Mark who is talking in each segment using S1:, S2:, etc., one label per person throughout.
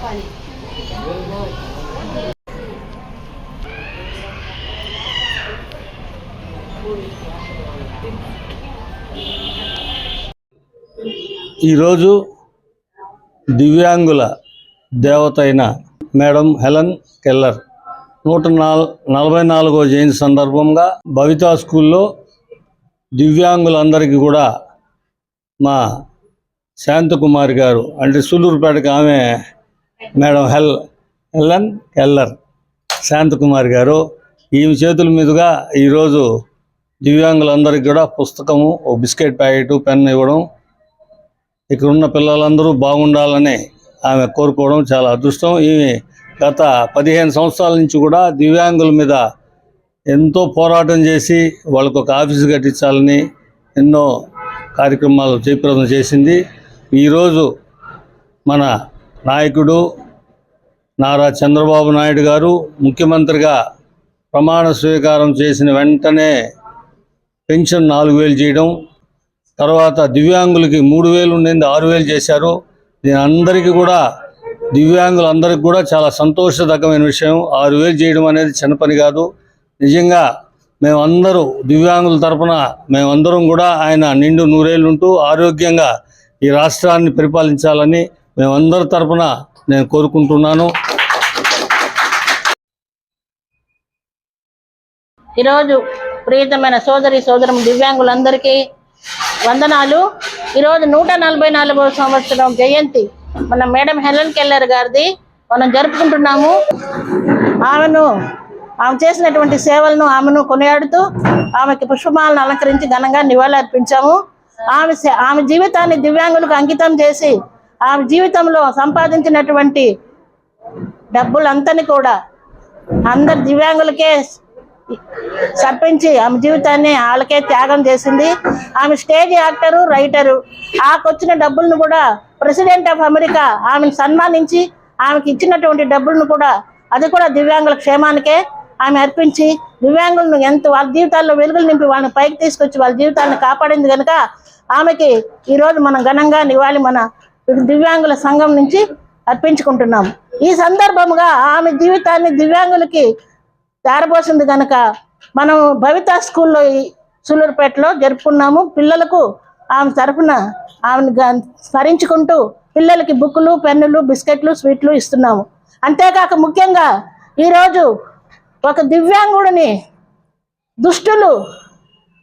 S1: తీసుకో
S2: ఈరోజు దివ్యాంగుల దేవత అయిన మేడం హెలన్ కెల్లర్ నూట నాల్ నలభై నాలుగో జయంతి సందర్భంగా భవితా స్కూల్లో దివ్యాంగులందరికీ కూడా మా శాంతకుమారి గారు అంటే సూలూరుపేటకి ఆమె మేడం హెల్ హెలన్ కెల్లర్ శాంతకుమారి గారు. ఈమె చేతుల మీదుగా ఈరోజు దివ్యాంగులందరికీ కూడా పుస్తకము ఓ బిస్కెట్ ప్యాకెట్ పెన్ ఇవ్వడం. ఇక్కడ ఉన్న పిల్లలందరూ బాగుండాలని ఆమె కోరుకోవడం చాలా అదృష్టం. ఈమె గత పదిహేను సంవత్సరాల నుంచి కూడా దివ్యాంగుల మీద ఎంతో పోరాటం చేసి వాళ్ళకు ఒక ఆఫీసు కట్టించాలని ఎన్నో కార్యక్రమాలు జయప్రదం చేసింది. ఈరోజు మన నాయకుడు నారా చంద్రబాబు నాయుడు గారు ముఖ్యమంత్రిగా ప్రమాణ స్వీకారం చేసిన వెంటనే పెన్షన్ నాలుగు వేలు చేయడం తర్వాత దివ్యాంగులకి మూడు వేలు ఉండింది ఆరు వేలు చేశారు. దీని అందరికీ కూడా దివ్యాంగులందరికీ కూడా చాలా సంతోషదగ్గమైన విషయం. ఆరు వేలు చేయడం అనేది చిన్న పని కాదు. నిజంగా మేమందరూ దివ్యాంగుల తరపున మేమందరం కూడా ఆయన నిండు నూరేళ్ళు ఉంటూ ఆరోగ్యంగా ఈ రాష్ట్రాన్ని పరిపాలించాలని మేమందరి తరపున నేను కోరుకుంటున్నాను.
S1: ఈరోజు ప్రియతమైన సోదరి సోదరం దివ్యాంగులందరికీ వందనాలు. ఈరోజు నూట నలభై నాలుగవ సంవత్సరం జయంతి మన మేడం హెలన్ కెల్లర్ గారిది. మనం జరుపుకుంటున్నాము. ఆమెను ఆమె చేసినటువంటి సేవలను ఆమెను కొనియాడుతూ ఆమెకి పుష్పమాలను అలంకరించి ఘనంగా నివాళులు అర్పించాము ఆమె ఆమె జీవితాన్ని దివ్యాంగులకు అంకితం చేసి ఆమె జీవితంలో సంపాదించినటువంటి డబ్బులంతని కూడా అందరి దివ్యాంగులకే సర్పించి ఆమె జీవితాన్ని వాళ్ళకే త్యాగం చేసింది. ఆమె స్టేజ్ యాక్టరు రైటరు. ఆకొచ్చిన డబ్బులను కూడా ప్రెసిడెంట్ ఆఫ్ అమెరికా ఆమెను సన్మానించి ఆమెకి ఇచ్చినటువంటి డబ్బులను కూడా అది కూడా దివ్యాంగుల క్షేమానికే ఆమె అర్పించి దివ్యాంగులను ఎంత వాళ్ళ జీవితాల్లో వెలుగులు నింపి వాళ్ళని పైకి తీసుకొచ్చి వాళ్ళ జీవితాన్ని కాపాడింది కనుక ఆమెకి ఈరోజు మనం ఘనంగా నివాళి మన దివ్యాంగుల సంఘం నుంచి అర్పించుకుంటున్నాం. ఈ సందర్భముగా ఆమె జీవితాన్ని దివ్యాంగులకి దారబోసింది కనుక మనం భవిత స్కూల్లో ఈ సూలూరుపేటలో జరుపుకున్నాము. పిల్లలకు ఆమె తరఫున ఆమెను స్మరించుకుంటూ పిల్లలకి బుక్కులు పెన్నులు బిస్కెట్లు స్వీట్లు ఇస్తున్నాము. అంతేకాక ముఖ్యంగా ఈరోజు ఒక దివ్యాంగుడిని దుష్టులు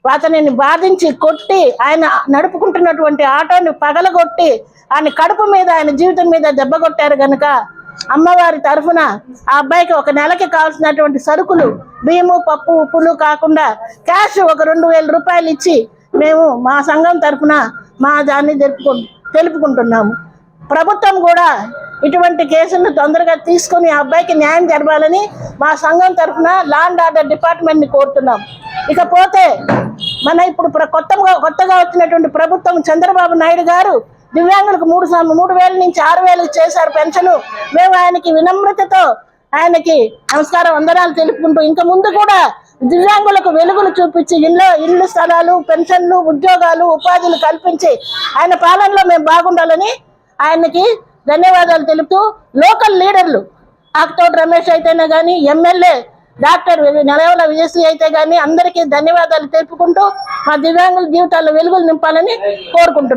S1: అతనిని బాధించి కొట్టి ఆయన నడుపుకుంటున్నటువంటి ఆటోని పగలగొట్టి ఆయన కడుపు మీద ఆయన జీవితం మీద దెబ్బ కొట్టారు కనుక అమ్మవారి తరఫున ఆ అబ్బాయికి ఒక నెలకి కావాల్సినటువంటి సరుకులు బియ్యము పప్పు ఉప్పులు కాకుండా క్యాష్ ఒక రెండు వేల రూపాయలు ఇచ్చి మేము మా సంఘం తరఫున మా దాన్ని జరుపుకు తెలుపుకుంటున్నాము. ప్రభుత్వం కూడా ఇటువంటి కేసులను తొందరగా తీసుకొని ఆ అబ్బాయికి న్యాయం జరపాలని మా సంఘం తరఫున లా అండ్ ఆర్డర్ డిపార్ట్మెంట్ని కోరుతున్నాం. ఇకపోతే మన ఇప్పుడు ప్ర- కొత్తగా కొత్తగా వచ్చినటువంటి ప్రభుత్వం చంద్రబాబు నాయుడు గారు దివ్యాంగులకు మూడు సం- మూడు వేల నుంచి ఆరు వేలకు చేశారు పెన్షన్. మేము ఆయనకి వినమ్రతతో ఆయనకి నమస్కారం వందనాలు తెలుపుకుంటూ ఇంకా ముందు కూడా దివ్యాంగులకు వెలుగులు చూపించి ఇల్లు ఇల్లు స్థలాలు పెన్షన్లు ఉద్యోగాలు ఉపాధులు కల్పించి ఆయన పాలనలో మేము బాగుండాలని ఆయనకి ధన్యవాదాలు తెలుపుతూ లోకల్ లీడర్లు ఆకుతోటి రమేష్ అయితేనే కానీ ఎమ్మెల్యే డాక్టర్ నెలవల విజయశ్రీ అయితే కానీ అందరికీ ధన్యవాదాలు తెలుపుకుంటూ మా దివ్యాంగుల జీవితాల్లో వెలుగులు నింపాలని కోరుకుంటున్నాను